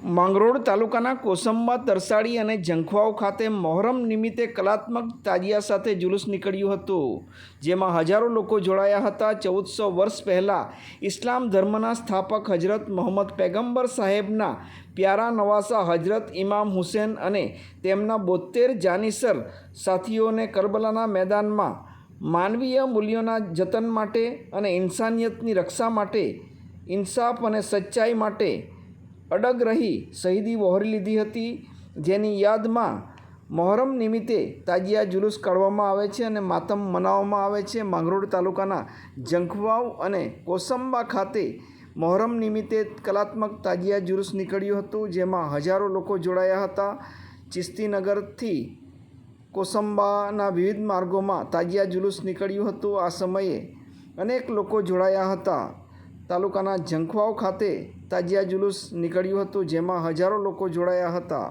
માંગરોળ તાલુકાના કોસંબા તરસાડી અને જંખવાઓ ખાતે મોહરમ નિમિત્તે કલાત્મક તાજિયા સાથે જુલુસ નીકળ્યું હતું, જેમાં હજારો લોકો જોડાયા હતા. ચૌદસો વર્ષ પહેલાં ઇસ્લામ ધર્મના સ્થાપક હજરત મોહમ્મદ પૈગંબર સાહેબના પ્યારા નવાસા હજરત ઇમામ હુસેન અને તેમના બોતેર જાનીસર સાથીઓને કરબલાના મેદાનમાં માનવીય મૂલ્યોના જતન માટે અને ઇન્સાનિયતની રક્ષા માટે, ઇન્સાફ અને સચ્ચાઈ માટે અડગ રહી શહીદી વહોરી લીધી હતી. જેની યાદમાં મોહરમ નિમિત્તે તાજિયા જુલુસ કાઢવામાં આવે છે અને માતમ મનાવવામાં આવે છે. માંગરોળ તાલુકાના જંખવાવ અને કોસંબા ખાતે મોહરમ નિમિત્તે કલાત્મક તાજિયા જુલુસ નીકળ્યું હતું, જેમાં હજારો લોકો જોડાયા હતા. ચિસ્તીનગરથી કોસંબાના વિવિધ માર્ગોમાં તાજિયા જુલુસ નીકળ્યું હતું. આ સમયે અનેક લોકો જોડાયા હતા. તાલુકાના ઝંખવાવ ખાતે તાજિયા જુલુસ નીકળ્યું હતું જેમાં હજારો લોકો જોડાયા હતા.